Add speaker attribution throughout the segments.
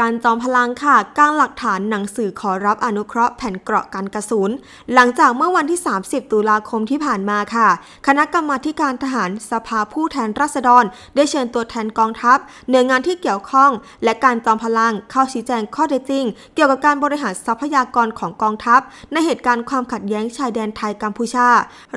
Speaker 1: การจอมพลังค่ะกางหลักฐานหนังสือขอรับอนุเคราะห์แผ่นเกราะกันกระสุน หลังจากเมื่อวันที่ 30 ตุลาคมที่ผ่านมาค่ะ คณะกรรมาธิการทหารสภาผู้แทนราษฎร ได้เชิญตัวแทนกองทัพหน่วยงานที่เกี่ยวข้อง และการจอมพลังเข้าชี้แจงข้อเท็จจริง เกี่ยวกับการบริหารทรัพยากรของกองทัพ ในเหตุการณ์ความขัดแย้งชายแดนไทยกัมพูชา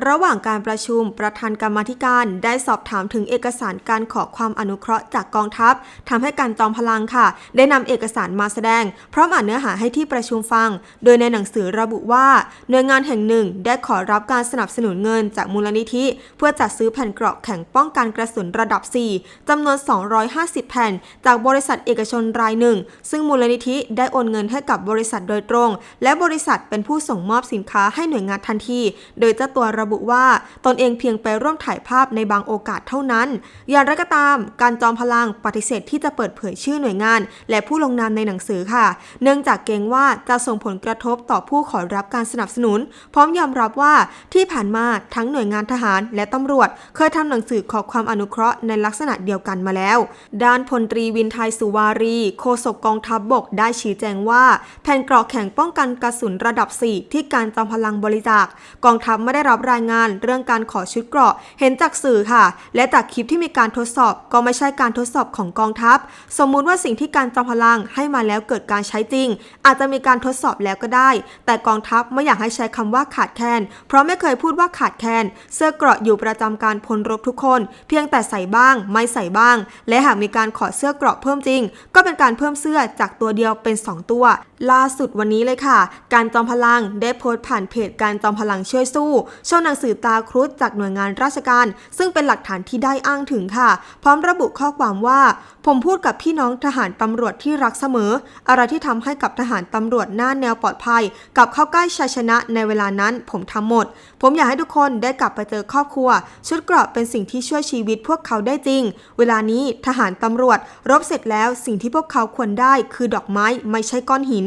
Speaker 1: ระหว่างการประชุมประธานกรรมาธิการได้สอบถามถึงเอกสารการขอความอนุเคราะห์จากกองทัพทำให้การจอมพลังค่ะ ได้นำเออกสารมาแสดง พร้อมอ่านเนื้อหาให้ที่ประชุมฟัง โดยในหนังสือระบุว่า หน่วยงานแห่งหนึ่งได้ขอรับการสนับสนุนเงินจากมูลนิธิ เพื่อจัดซื้อแผ่นเกราะแข็งป้องกันกระสุนระดับ 4จำนวน 250 แผ่น จากบริษัทเอกชนรายหนึ่ง ซึ่งมูลนิธิได้โอนเงินให้กับบริษัทโดยตรง และบริษัทเป็นผู้ส่งมอบสินค้าให้หน่วยงานทันที โดยเจ้าตัวระบุว่าตนเองเพียงไปร่วมถ่ายภาพในบางโอกาสเท่านั้น อย่างไรก็ตาม การจอมพลังปฏิเสธที่จะเปิดเผยชื่อหน่วยงาน และผู้ลงนามในหนังสือค่ะ เนื่องจากเกรงว่าจะส่งผลกระทบต่อผู้ขอรับการสนับสนุน พร้อมยอมรับว่าที่ผ่านมาทั้งหน่วยงานทหารและตำรวจ เคยทำหนังสือขอความอนุเคราะห์ในลักษณะเดียวกันมาแล้ว ด้านพลตรีวินไทยสุวารีโฆษกกองทัพบบกได้ชี้แจงว่า แผ่นเกราะแข็งป้องกันกระสุนระดับ 4 ที่การจอมพลังบริจาคกองทัพไม่ได้รับรายงานเรื่องการขอชุดเกราะเห็นจากสื่อค่ะ และจากคลิปที่มีการทดสอบก็ไม่ใช่การทดสอบของกองทัพ สมมุติว่าสิ่งที่การจอมพลังให้มาแล้วเกิดการใช้จริง อาจจะมีการทดสอบแล้วก็ได้ แต่กองทัพไม่อยากให้ใช้คำว่าขาดแคลนเพราะไม่เคยพูดว่าขาดแคลนเสื้อเกราะอยู่ประจำการพลรบทุกคน เพียงแต่ใส่บ้าง ไม่ใส่บ้าง และหากมีการขอเสื้อเกราะเพิ่มจริง ก็เป็นการเพิ่มเสื้อจากตัวเดียวเป็น 2 ตัว ล่าสุดวันนี้เลยค่ะ การจอมพลังได้โพสต์ผ่านเพจการจอมพลังช่วยสู้โชว์หนังสือตาครุฑจากหน่วยงานราชการ ซึ่งเป็นหลักฐานที่ได้อ้างถึงค่ะ พร้อมระบุข้อความว่า ผมพูดกับพี่น้องทหารตำรวจที่รักเสมอ อะไรที่ทำให้กับทหารตำรวจหน้าแนวปลอดภัยกับเข้าใกล้ชัยชนะในเวลานั้นผมทำหมด ผมอยากให้ทุกคนได้กลับไปเจอครอบครัว ชุดเกราะเป็นสิ่งที่ช่วยชีวิตพวกเขาได้จริง เวลานี้ทหารตำรวจ รบเสร็จแล้วสิ่งที่พวกเขาควรได้คือดอกไม้ไม่ใช่ก้อนหิน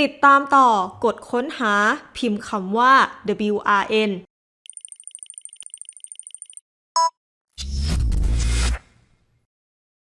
Speaker 1: ติดตามต่อกดค้นหาพิมพ์คำว่า WRN